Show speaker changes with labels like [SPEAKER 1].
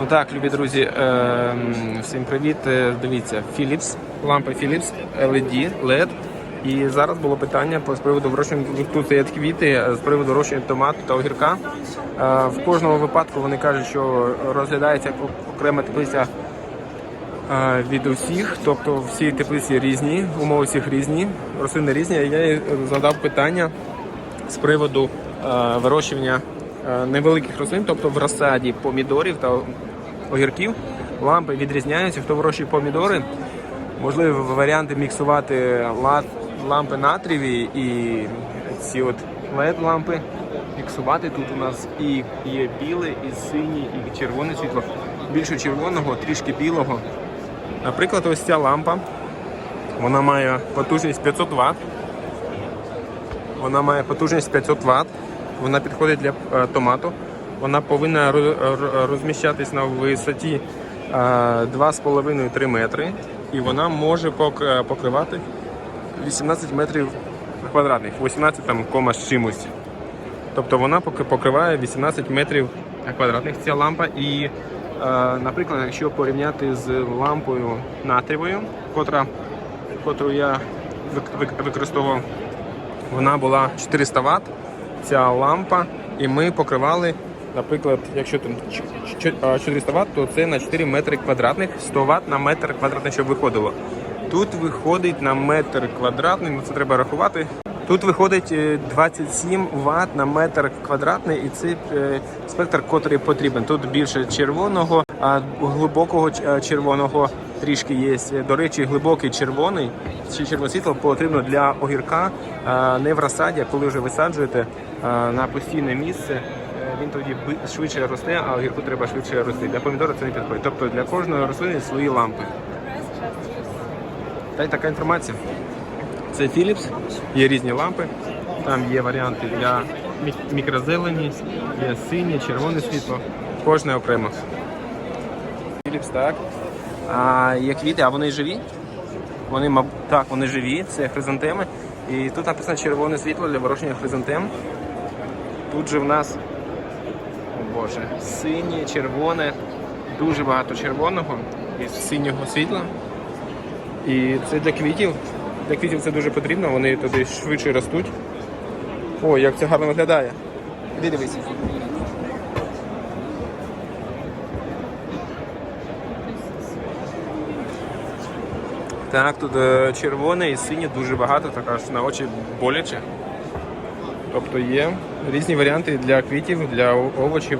[SPEAKER 1] Ну так, любі друзі, е, всім привіт. Е, Дивіться, Philips, лампа Philips, LED, LED. І зараз було питання по з приводу вирощування тут стоять квіти, е, з приводу вирощування томату та огірка. Е, в кожному випадку вони кажуть, що розглядається окрема теплиця від усіх, тобто всі теплиці різні, умови всіх різні, рослини різні. Я задав питання з приводу вирощування невеликих рослин, тобто в розсаді помідорів та огірків. Лампи відрізняються. Хто вирощує помідори, можливо варіанти міксувати лампи натріві і ці от led лампи. Міксувати тут у нас і є біле, і синє, і червоне світло. Більше червоного, трішки білого. Наприклад, ось ця лампа. Вона має потужність 500 Вт. Вона має потужність 500 Вт. Вона підходить для е, томату. Вона повинна ро- ро- розміщатись на висоті е, 2,5-3 метри. І вона може е, покривати 18 метрів квадратних, 18 там кома з чимось. Тобто вона покриває 18 метрів квадратних ця лампа. І, е, наприклад, якщо порівняти з лампою натрівою, котра, котру я вик- вик- використовував, вона була 400 Вт, ця лампа, і ми покривали, наприклад, якщо там ч- ч- 400 Вт, то це на 4 метри квадратних, 100 Вт на метр квадратний, щоб виходило. Тут виходить на метр квадратний, ну це треба рахувати. Тут виходить е, 27 Вт на метр квадратний, і це е, спектр, котрий потрібен. Тут більше червоного, а глибокого е, червоного трішки є. До речі, глибокий червоний чи червоне світло потрібно для огірка е, не в розсаді, коли вже висаджуєте е, на постійне місце. Він тоді швидше росте, а огірку треба швидше рости. Для помідора це не підходить. Тобто для кожної рослини свої лампи. Та й така інформація. Це Philips, є різні лампи. Там є варіанти для мікрозелені, є синє, червоне світло. Кожне окремо. Philips, так. А є квіти, а вони живі? Вони, так, вони живі, це хризантеми. І тут написано червоне світло для вирощення хризантем. Тут же в нас, Боже, синє, червоне, дуже багато червоного і синього світла. І це для квітів. Для квітів це дуже потрібно, вони туди швидше ростуть. О, як це гарно виглядає. Іди дивись. Так, тут е, червоне і синє дуже багато, так аж на очі боляче. Тобто є різні варіанти для квітів, для овочів.